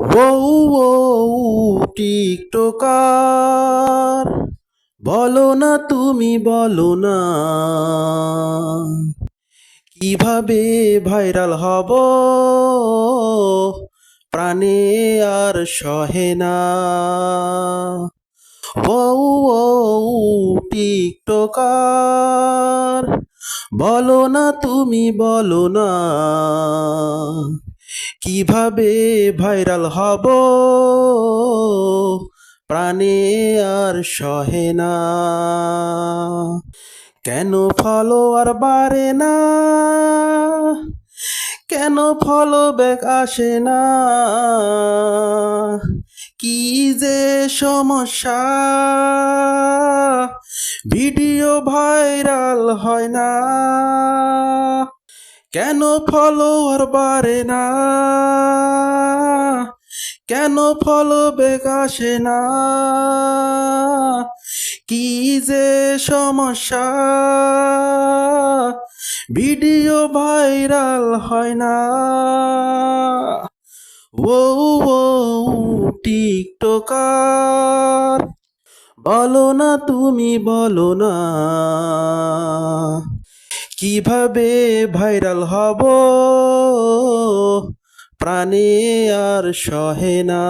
ও tiktoker. বলো না তুমি, বলো না। কীভাবে ভাইরাল হব? প্রাণে আর সহে না। ও টিকটকার। বলো না তুমি, বলো না। কীভাবে ভাইরাল হব? প্রাণে আর সহে না। কেন ফলোয়ার বাড়ে না? কেন ফলো ব্যাক আসে না? কি যে সমস্যা? ভিডিও ভাইরাল হয় না। কেন ফলোয়ার বাড়ে না? কেন ফলো আসে না? কি যে সমস্যা? ভিডিও ভাইরাল হয় না? ও ও টিকটকার। বলো না, তুমি বলো না। কীভাবে ভাইরাল হব? প্রাণে আর সহে না।